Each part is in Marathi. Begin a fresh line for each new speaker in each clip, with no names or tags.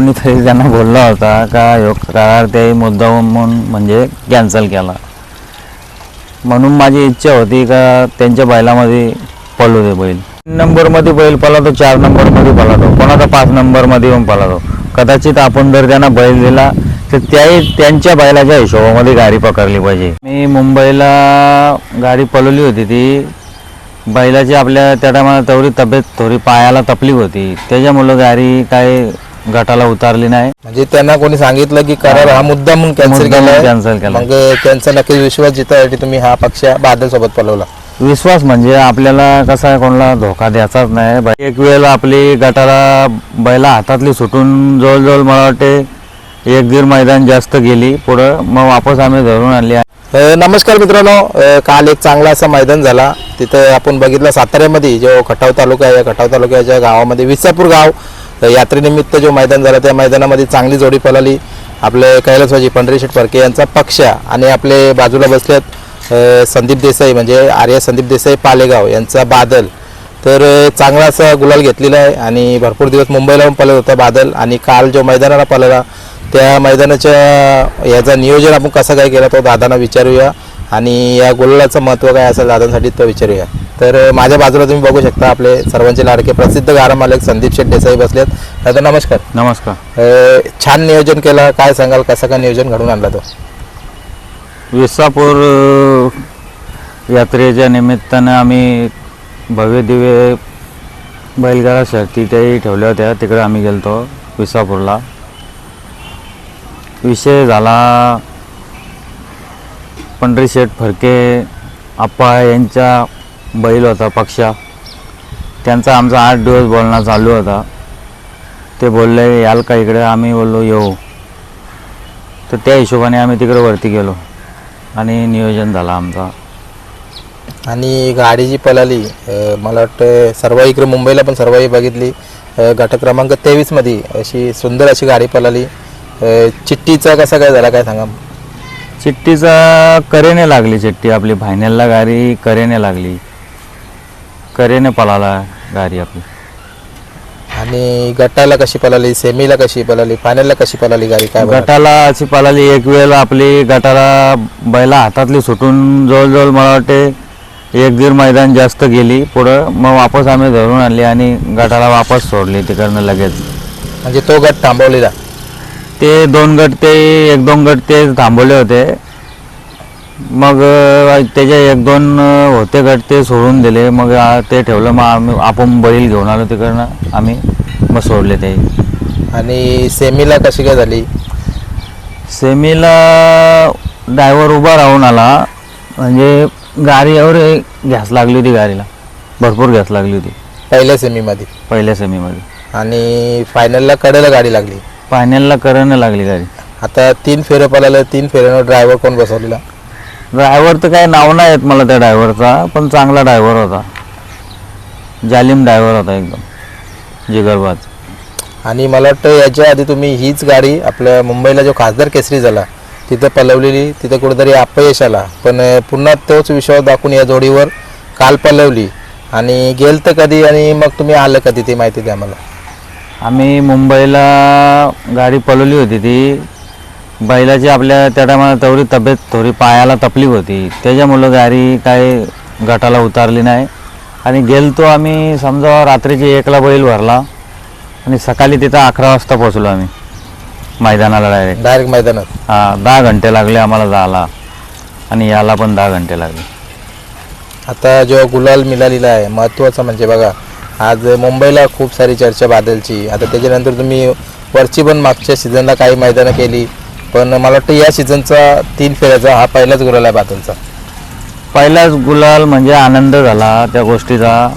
कोणीतरी त्यांना बोलला होता का ह्यो करार ते मुद्दा म्हणून म्हणजे कॅन्सल केला. म्हणून माझी इच्छा होती का त्यांच्या बैलामध्ये पळू दे बैल. तीन नंबरमध्ये बैल पळतो चार नंबरमध्ये पळतो कोणाचा पाच नंबरमध्ये येऊन पळतो कदाचित आपण जर त्यांना बैल दिला तर त्याही त्यांच्या बैलाच्या हिशोबामध्ये गाडी पकडली पाहिजे. मी मुंबईला गाडी पळवली होती ती. बैलाची आपल्या त्या टायमाला तेवढी तब्येत थोडी पायाला तपली होती. त्याच्यामुळं गाडी काय गटाला उतारली नाही.
म्हणजे त्यांना कोणी सांगितलं की करार हा मुद्दा म्हणून कॅन्सल केला
cancel केला.
मग त्यांचा नक्कीच विश्वास जितासाठी तुम्ही हा पक्ष बादल सोबत पलवला.
विश्वास म्हणजे आपल्याला कसा आहे कोणाला धोका द्यायचाच नाही. बै- एक वेळ आपली गटाला बैला हातातली सुटून जवळजवळ मला वाटते एक दीड मैदान जास्त गेली. पुढं मग वापस आम्ही धरून आणली.
अ, नमस्कार मित्रांनो. अ, काल एक चांगला असा मैदान झाला. तिथं आपण बघितलं साताऱ्यामध्ये जो खटाव तालुका आहे या खटाव तालुक्याच्या गावामध्ये विसापूर गाव तर यात्रेनिमित्त जो मैदान झाला त्या मैदानामध्ये चांगली जोडी पळाली. आपले कैलासवाजी पंढरीशेठ फडके यांचा पक्ष आणि आपले बाजूला बसलेत संदीप देसाई म्हणजे आर्य संदीप देसाई पालेगाव यांचा बादल. तर चांगला असा गुलाल घेतलेला आहे आणि भरपूर दिवस मुंबईला पण पळत होता बादल आणि काल जो मैदानाला पळाला त्या मैदानाच्या याचा नियोजन आपण कसं काय केलं तो दादांना विचारूया आणि या गुलालाचं महत्त्व काय असेल दादांसाठी तो विचारूया. तर माझ्या बाजूला तुम्ही बघू शकता आपले सर्वांचे लाडके प्रसिद्ध गारा मालक संदीप शेठ देसाई बसलेत. दादा नमस्कार.
नमस्कार.
छान नियोजन केलं. काय सांगाल? कसं काय नियोजन घडून आणला तो?
विसापूर यात्रेच्या निमित्तानं आम्ही भव्य दिव्य बैलगाडा शर्ती त्याही ठेवल्या होत्या. तिकडे आम्ही गेलतो विसापूरला. विषय झाला पंढरी शेठ फडके आप्पा यांच्या बैल होता पक्षा. त्यांचा आमचा आठ दिवस बोलणं चालू होता. ते बोलले याल का इकडे? आम्ही बोललो येऊ. तर त्या हिशोबाने आम्ही तिकडे वरती गेलो आणि नियोजन झालं आमचा.
आणि गाडी जी पळाली अ, मला वाटतं सर्व इकडे मुंबईला पण सर्वही बघितली. अ, गट क्रमांक तेवीसमध्ये अशी सुंदर अशी गाडी पळाली. अ, चिठ्ठीचा कसा काय झाला काय सांगा?
चिठ्ठीचा करेने लागली चिठ्ठी आपली. फायनलला गाडी करेने लागली. करेने पळाला गाडी आपली.
आणि गटाला कशी पळाली? सेमीला कशी पळाली? फायनलला कशी पळाली गाडी? काय बरं?
गटाला अशी पळाली एक वेळ आपली गटाला बैला हातातली सुटून जवळजवळ मला वाटते एक दीड मैदान जास्त गेली. पुढं मग वापस आम्ही धरून आणली आणि गटाला वापस सोडली तिकडनं लगेच.
म्हणजे तो गट थांबवलेला?
ते दोन गट ते एक दोन गट ते थांबवले होते. मग अ, त्याचे एक दोन होते गट ते सोडून दिले. मग ते ठेवलं. मग आम्ही आपण बैल घेऊन आलो तिकडनं. आम्ही मग सोडले ते.
आणि सेमीला कशी काय झाली?
सेमीला ड्रायव्हर उभा राहून आला. म्हणजे गाडीवर घ्यास लागली होती गाडीला. भरपूर घ्यास लागली होती.
पहिल्या सेमीमध्ये.
पहिल्या सेमीमध्ये.
आणि फायनलला कडेला गाडी लागली.
फायनलला करणं लागली गाडी.
आता तीन फेरं पळालं. तीन फेऱ्यानं ड्रायव्हर कोण बसवलेला?
ड्रायव्हर तर काही नाव नाही येत मला त्या ड्रायव्हरचा पण चांगला ड्रायव्हर होता. जालिम ड्रायव्हर होता एकदम जिगरबाज.
आणि मला वाटतं याच्या आधी तुम्ही हीच गाडी आपल्या मुंबईला जो खासदार केसरी झाला तिथं पलवलेली तिथं कुठेतरी अपयश आला. पण पुन्हा तोच विश्वास दाखवून या जोडीवर काल पलवली. आणि गेल तर कधी आणि मग तुम्ही आलं कधी ती माहिती द्या मला.
आम्ही मुंबईला गाडी पळवली होती ती. बैलाची आपल्या त्या टायमाला तेवढी तब्येत थोडी पायाला तपली होती. त्याच्यामुळं गाडी काय गटाला उतारली नाही. आणि गेलतो आम्ही समजा रात्रीची एकला बैल भरला. आणि सकाळी तिथं अकरा वाजता पोचलो आम्ही. मैदानाला डायरेक्ट
डायरेक्ट मैदानात.
हा दहा घंटे लागले आम्हाला जायला. आणि याला पण दहा घंटे लागले.
आता जो गुलाल मिळालेला आहे महत्त्वाचं म्हणजे बघा आज मुंबईला खूप सारी चर्चा बादलची. आता त्याच्यानंतर तुम्ही वरची पण मागच्या सीझनला काही मैदानं केली. पण मला वाटतं या सीझनचा तीन फेऱ्याचा हा पहिलाच गुलाल आहे बादलचा
पहिलाच गुलाल म्हणजे आनंद झाला त्या गोष्टीचा.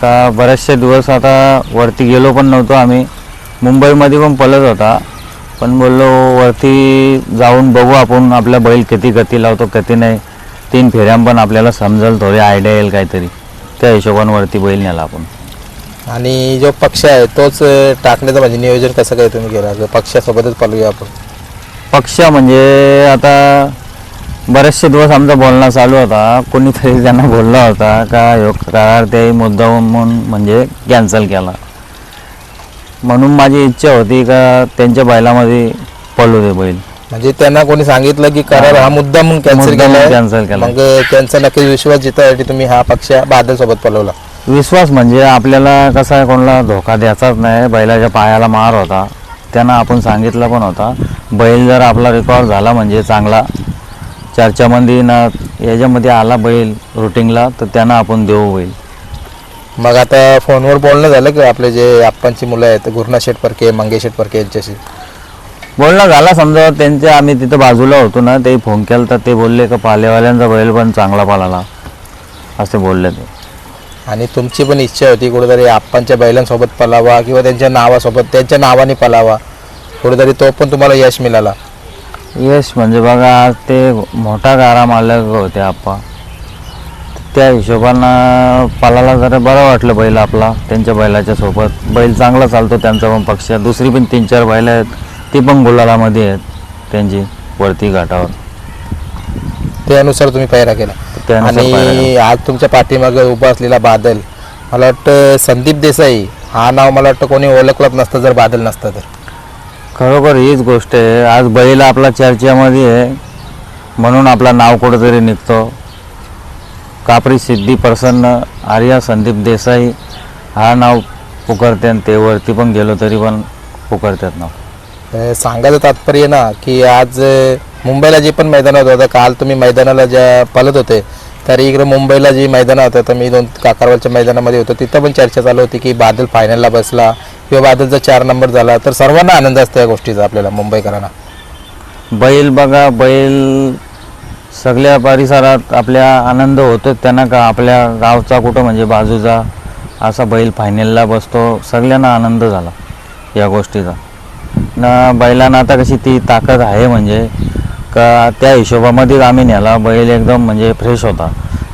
का बरेचसे दिवस आता वरती गेलो पण नव्हतो आम्ही. मुंबईमध्ये पण पळत होता. पण बोललो वरती जाऊन बघू आपण आपला बैल किती गती लावतो किती नाही. तीन फेऱ्यां पण आपल्याला समजेल थोडी आयडिया येईल काहीतरी. त्या हिशोबाने वरती बैल नेला आपण.
आणि जो पक्ष आहे तोच टाकण्याचं म्हणजे नियोजन कसं काय तुम्ही केलं? पक्षासोबतच पालूया आपण.
पक्ष म्हणजे आता बरेचसे दिवस आमचा बोलणं चालू होता. कोणीतरी त्यांना बोलला होता का ह्यो करार ते मुद्दा म्हणून म्हणजे कॅन्सल केला. म्हणून माझी इच्छा होती का त्यांच्या बैलामध्ये पळू दे बैल.
म्हणजे त्यांना कोणी सांगितलं की करार हा मुद्दा म्हणून कॅन्सल केला
cancel केला.
मग त्यांचा नक्की विश्वास जितासाठी तुम्ही हा पक्ष बादल सोबत पलवला
विश्वास म्हणजे आपल्याला कसं आहे कोणाला धोका द्यायचाच नाही. बैलाच्या पायाला मार होता. त्यांना आपण सांगितलं पण होता. बैल जर आपला रेकॉर्ड झाला म्हणजे चांगला. चर्चामध्ये ना याच्यामध्ये आला बैल रुटिंगला तर त्यांना आपण देऊ बैल.
मग आता फोनवर बोलणं झालं की आपले जे आप्पांची मुलं आहेत गुरुनाथ शेठ परके मंगेश शेठ परके यांच्याशी?
बोलणं झाला समजा त्यांचे आम्ही तिथं बाजूला होतो ना ते फोन केला तर ते बोलले का पालेवाल्यांचा बैल पण चांगला पालाला असे बोलले ते.
आणि तुमची पण इच्छा होती कुठेतरी आप्पांच्या बैलांसोबत पलावा किंवा त्यांच्या नावासोबत त्यांच्या नावाने पलावा. कुठेतरी तो पण तुम्हाला यश मिळाला.
यश म्हणजे बघा आज ते मोठा गारा मालक होते आप्पा. त्या हिशोबानं पालाला जरा बरं वाटलं बैल आपला त्यांच्या बैलाच्या सोबत. बैल चांगला चालतो त्यांचा पण पक्ष. दुसरी पण तीन चार बैल आहेत ती पण गुलालामध्ये आहेत त्यांची वरती घाटावर.
त्यानुसार तुम्ही पैरा केला.
त्यानुसार
आणि आज तुमच्या पाठीमागे उभा असलेला बादल मला वाटतं संदीप देसाई हा नाव मला वाटतं कोणी ओळखलंच नसतं जर बादल नसतं तर.
खरोखर हीच गोष्ट आहे. आज बैल आपला चर्चेमध्ये आहे. म्हणून आपला नाव कुठंतरी निघतो. कापरी सिद्धी प्रसन्न आर्या संदीप देसाई हा नाव पुकारते आणि ते वरती पण गेलो तरी पण पुकारतात नाव.
अं, सांगायचं तात्पर्य ना की आज अं, मुंबईला जे पण मैदानात होतं काल तुम्ही मैदानाला ज्या पलत होते तर इकडे मुंबईला जी मैदानं होतं तर मी दोन काकारवालच्या मैदानामध्ये होतो तिथं पण चर्चा चालू होती की बादल फायनलला बसला किंवा बादलचा चार नंबर झाला तर सर्वांना आनंद असतो या गोष्टीचा आपल्याला मुंबईकरांना.
बैल बघा बैल सगळ्या परिसरात आपल्या आनंद होतो त्यांना का आपल्या गावचा कुठं म्हणजे बाजूचा असा बैल फायनलला बसतो सगळ्यांना आनंद झाला या गोष्टीचा. ना बैलांना आता कशी ती ताकद आहे म्हणजे का त्या हिशोबामध्येच आम्ही नेला. बैल एकदम म्हणजे फ्रेश होता.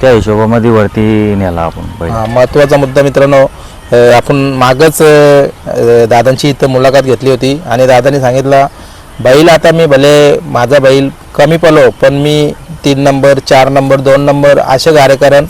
त्या हिशोबामध्ये वरती नेला आपण बैल.
हा, महत्त्वाचा मुद्दा मित्रांनो अ, आपण मागच अ, दादांची इथं मुलाखत घेतली होती आणि दादांनी सांगितलं बैल आता मी भले माझा बैल कमी पलो पण मी तीन नंबर चार नंबर दोन नंबर असे गारे करण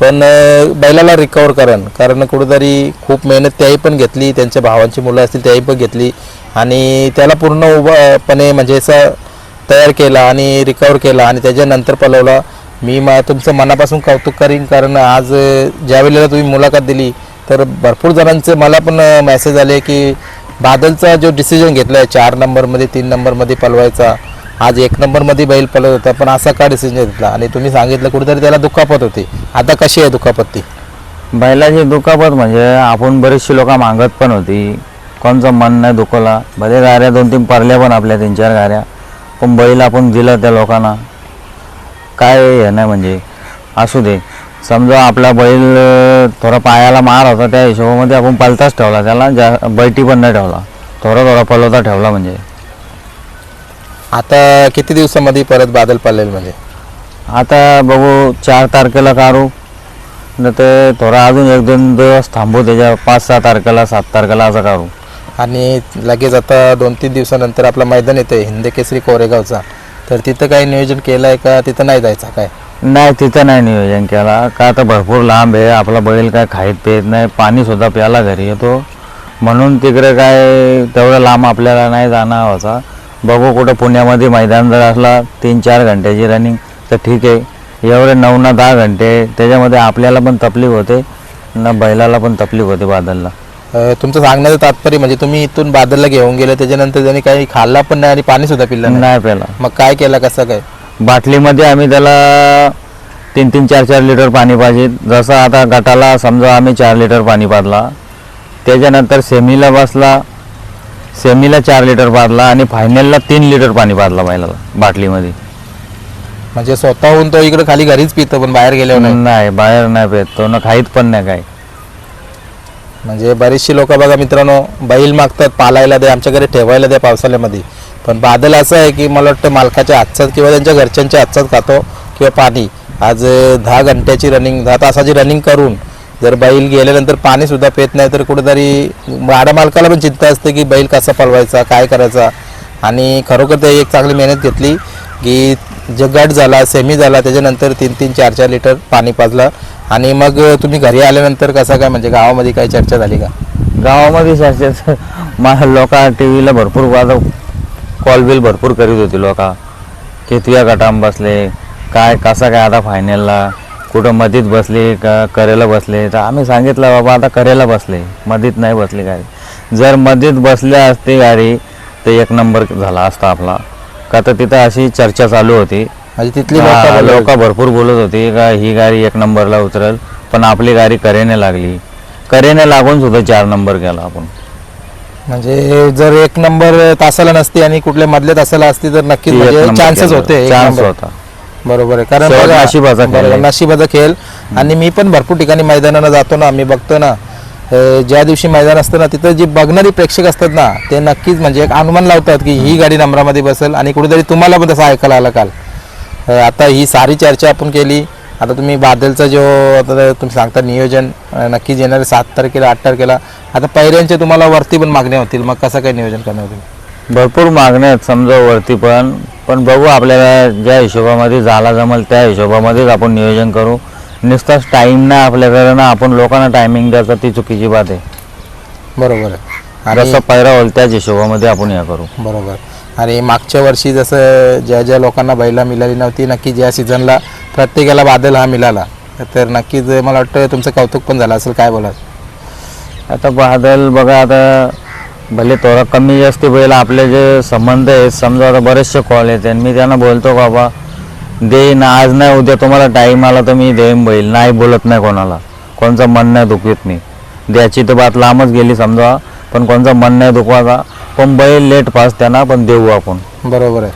पण अ, बैलाला रिकवर करण. कारण कुठेतरी खूप मेहनत त्याही पण घेतली त्यांच्या भावांची मुलं असतील त्याही पण घेतली आणि त्याला पूर्ण उभंपणे म्हणजे असं तयार केला आणि रिकवर केला आणि त्याच्यानंतर पलवला. मी मा तुमचं मनापासून कौतुक करीन कारण आज ज्यावेळेला ज्या वेळेला तुम्ही मुलाखत दिली तर भरपूर जणांचे मला पण मेसेज आले की बादलचा जो डिसिजन घेतला आहे चार नंबरमध्ये तीन नंबरमध्ये पलवायचा. आज एक नंबरमध्ये बैल पलवत होता पण असा का डिसिजन घेतला? आणि तुम्ही सांगितलं कुठेतरी त्याला दुखापत होती. आता कशी आहे दुखापत ती?
बैलाची दुखापत म्हणजे आपण बरीचशी लोक मागत पण होती. कोणचं मन नाही दुखवला. भले गाऱ्या दोन तीन परल्या पण आपल्या तीन चार गाऱ्या पण बैल आपण दिलं त्या लोकांना. काय हे नाही म्हणजे. असू दे. समजा आपला बैल थोडा पायाला मार होता त्या हिशोबामध्ये आपण पलताच ठेवला. त्याला जा बैठी पण नाही ठेवला. थोडा थोडा पलवता ठेवला म्हणजे.
आता किती दिवसामध्ये परत बादल पळेल म्हणजे?
आता बघू चार तारखेला काढू. न ते थोडा अजून एक दोन दिवस थांबू त्याच्या पाच सहा तारखेला सात तारखेला असं काढू.
आणि लगेच आता दोन तीन दिवसानंतर आपलं मैदान येतं आहे केसरी कोरेगावचा. तर तिथं काही नियोजन केलं आहे का? तिथं नाही जायचं काय?
नाही तिथं नाही नियोजन केला. का आता भरपूर लांब आहे. आपला बैल काय खाईत पेत नाही. पाणी सुद्धा प्यायला घरी येतो. म्हणून तिकडे काय तेवढं लांब आपल्याला नाही जाणं होता बघू कुठं पुण्यामध्ये मैदान जर असला तीन चार घंट्याची रनिंग तर ठीक आहे. एवढे नऊ ना दहा घंटे त्याच्यामध्ये आपल्याला पण तकलीफ होते. ना बैलाला पण तकलीफ होते बादलला.
तुमचं सांगण्याचं तात्पर्य म्हणजे तुम्ही इथून बादलला घेऊन गेले त्याच्यानंतर त्यांनी काही खाल्ला पण नाही आणि पाणी सुद्धा पिल्लं नाही.
प्याला
मग काय केलं कसं काय?
बाटलीमध्ये आम्ही त्याला तीन तीन चार चार लिटर पाणी पाहिजे. जसं आता गटाला समजा आम्ही चार लिटर पाणी पाजला त्याच्यानंतर सेमीला बसला सेमीला चार लिटर पाजला आणि फायनलला तीन लिटर पाणी पाजला बैलाला बाटलीमध्ये.
म्हणजे स्वतःहून तो इकडे खाली घरीच पितो पण बाहेर गेल्यावर नाही?
नाही बाहेर नाही पेत. तो ना खाईत पण नाही काय
म्हणजे बरीचशी लोक बघा मित्रांनो बैल मागतात पालायला दे आमच्याकडे ठेवायला द्या पावसाळ्यामध्ये. पण बादल असं आहे की मला वाटतं मालकाच्या हातचाच किंवा त्यांच्या घरच्यांच्या हातचाच खातो किंवा पाणी. आज दहा घंट्याची रनिंग दहा तासाची रनिंग करून जर बैल गेल्यानंतर पाणीसुद्धा पेत नाही तर कुठेतरी गाडा मालकाला पण चिंता असते की बैल कसा पळवायचा काय करायचा. आणि खरोखर ते एक चांगली मेहनत घेतली. की जो गट झाला सेमी झाला त्याच्यानंतर तीन तीन चार चार लिटर पाणी पाजलं. आणि मग तुम्ही घरी आल्यानंतर कसं काय म्हणजे गावामध्ये काही चर्चा झाली का?
गावामध्ये शासनाचं मा लोक टी व्हीला भरपूर आता कॉल बिल भरपूर करीत होती लोक. की तुझ्या गटाम बसले काय कसा काय आता फायनलला कुठं मधीत बसले का करेला बसले? तर आम्ही सांगितलं बाबा आता करेला बसले. मधीत नाही बसली गाडी. जर मधीत बसल्या असते गाडी तर एक नंबर झाला असता आपला. का तर तिथं अशी चर्चा चालू होती.
म्हणजे तिथली
लोक भरपूर बोलत होती का ही गाडी एक नंबरला उतरल पण आपली गाडी करेने लागली. करेने लागून सुद्धा चार नंबर केला आपण.
म्हणजे जर एक नंबर तासाला नसती आणि कुठल्या मधल्या तासाला असती तर नक्कीच म्हणजे चान्सेस होते एक
चान्स. होता.
बरोबर आहे. कारण
नशिबाचा खेळ.
नशिबाचा खेळ. आणि मी पण भरपूर ठिकाणी मैदानाला जातो ना मी बघतो ना ज्या दिवशी मैदान असतं ना तिथं जे बघणारी प्रेक्षक असतात ना ते नक्कीच म्हणजे एक अनुमान लावतात की ही गाडी नंबरामध्ये बसेल आणि कुठेतरी तुम्हाला पण तसं ऐकायला आलं काल. आता ही सारी चर्चा आपण केली. आता तुम्ही बादलचं जो आता तुम्ही सांगता नियोजन नक्कीच येणारे सात तारखेला आठ तारखेला आता पहिल्यांच्या तुम्हाला वरती पण मागण्या होतील. मग कसं काही नियोजन करणार होतील
भरपूर मागण्या आहेत समजा वरती पण. पण बघू आपल्याला ज्या हिशोबामध्ये झाला जमल त्या हिशोबामध्येच आपण नियोजन करू. नुसताच टाईम नाही आपल्याकडे ना आपण लोकांना टायमिंग द्यायचा ती चुकीची बात आहे.
बरोबर आहे. आणि
जसं पैरा होईल त्याच हिशोबामध्ये आपण हे करू.
बरोबर. आणि मागच्या वर्षी जसं ज्या ज्या लोकांना बैला मिळाली नव्हती नक्की ज्या सीझनला प्रत्येकाला बादल हा मिळाला तर नक्कीच मला वाटतं तुमचं कौतुक पण झालं असेल काय बोलाल?
आता बादल बघा आता भले थोडा कमी जास्ती बैल आपले जे संबंध आहेत समजा आता बरेचसे कॉल येते आणि मी त्यांना बोलतो बाबा देईन आज नाही उद्या तुम्हाला टाईम आला तर मी देईन बैल. नाही बोलत नाही कोणाला. कोणचं मन नाही दुखवीत मी. द्याची तर बात लांबच गेली समजा पण कोणचं मन नाही दुखवायचा. पण बैल लेट फास्ट त्यांना पण देऊ आपण.
बरोबर आहे.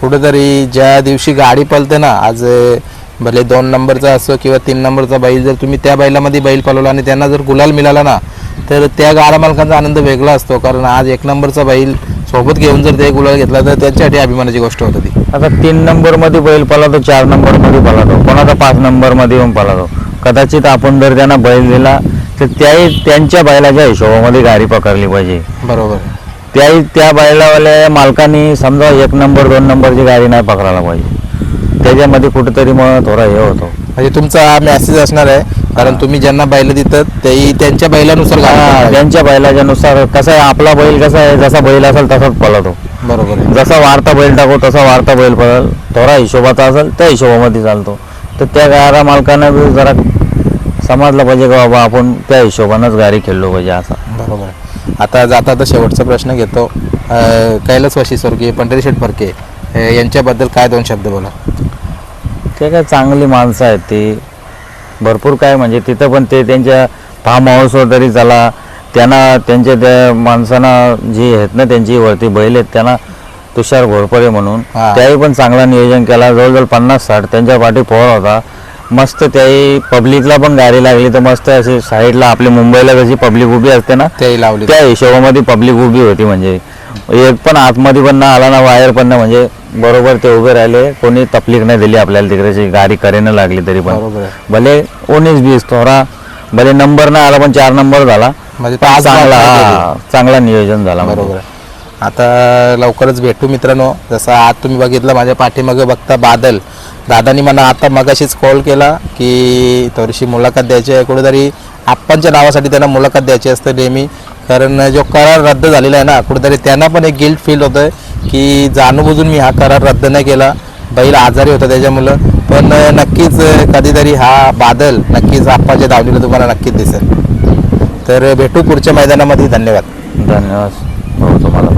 कुठेतरी ज्या दिवशी गाडी पळते ना आज भले दोन नंबरचा असो किंवा तीन नंबरचा बैल जर तुम्ही त्या बैलामध्ये बैल पळवला आणि त्यांना जर गुलाल मिळाला ना तर त्या गाडा मालकांचा आनंद वेगळा असतो. कारण आज एक नंबरचा बैल सोबत घेऊन जर ते गुलाल घेतला तर त्यांच्यासाठी अभिमानाची गोष्ट होती ती.
आता तीन नंबरमध्ये बैल पळतो चार नंबरमध्ये पळतो कोणाचा पाच नंबरमध्ये येऊन पळतो कदाचित आपण जर त्यांना बैल दिला तर त्याही त्यांच्या बैलाच्या हिशोबामध्ये गाडी पकडली पाहिजे.
बरोबर.
त्याही त्या बैलावाल्या मालकाने समजा एक नंबर दोन नंबरची गाडी नाही पकडायला पाहिजे. त्याच्यामध्ये कुठेतरी मग थोडा हे होतो.
म्हणजे तुमचा मेसेज असणार आहे कारण तुम्ही ज्यांना बैल देतात तेही त्यांच्या बैलानुसार
हा. त्यांच्या बैलाच्या नुसार कसं आहे आपला बैल कसा आहे जसा बैल असेल तसाच पळतो.
बरोबर आहे.
जसा वाढता बैल टाकू तसा वाढता बैल पळल. थोडा हिशोबाचा असेल त्या हिशोबामध्ये चालतो. तर त्या गाडा मालकानं बी जरा समजलं पाहिजे का बाबा आपण त्या हिशोबानंच गाडी खेळलो पाहिजे असा.
बरोबर आहे. आता जाता आता शेवटचा प्रश्न घेतो. अं, कैलास वाशी स्वर्गीय पंढरी शेठ फरके अं, यांच्याबद्दल काय दोन शब्द बोला.
ते काय चांगली माणसं आहेत ती. भरपूर काय म्हणजे तिथं पण ते त्यांच्या फार्म हाऊसवर तरी चला. त्यांना त्यांच्या त्या माणसांना जी आहेत ना त्यांची वरती बैल आहेत त्यांना तुषार घोरपडे म्हणून. त्याही पण चांगला नियोजन केला. जवळजवळ पन्नास साठ त्यांच्या पाठी फोर होता. मस्त त्याही पब्लिकला पण गाडी लागली तर मस्त अशी साईडला आपली मुंबईला कशी पब्लिक उभी असते ना
तेही लावली.
त्या हिशोबामध्ये पब्लिक उभी होती म्हणजे. एक पण आतमध्ये पण ना आला ना बाहेर पण ना म्हणजे बरोबर ते उभे राहिले. कोणी तकलीफ नाही दिली आपल्याला तिकडेची. गाडी करेनं लागली तरी पण. भले उन्नीस बीस थोडा भले नंबर नाही आला पण चार नंबर झाला.
म्हणजे
चांगला चांगला नियोजन झाला.
बरोबर आता लवकरच भेटू मित्रांनो. जसं आज तुम्ही बघितलं माझ्या पाठीमागे बघता बादल. दादानी मला आता मगाशीच कॉल केला की थोडीशी मुलाखत द्यायची आहे. कुठेतरी आप्पांच्या नावासाठी त्यांना मुलाखत द्यायची असते नेहमी. कारण जो करार रद्द झालेला आहे ना कुठेतरी त्यांना पण एक गिल्ट फील होतं की जाणूनबुजून मी हा करार रद्द नाही केला. बैल आजारी होता त्याच्यामुळं. पण नक्कीच कधीतरी हा बादल नक्कीच आप्पाच्या धावणीला तुम्हाला नक्कीच दिसेल. तर भेटू पुढच्या मैदानामध्ये. धन्यवाद.
धन्यवाद. हो तुम्हाला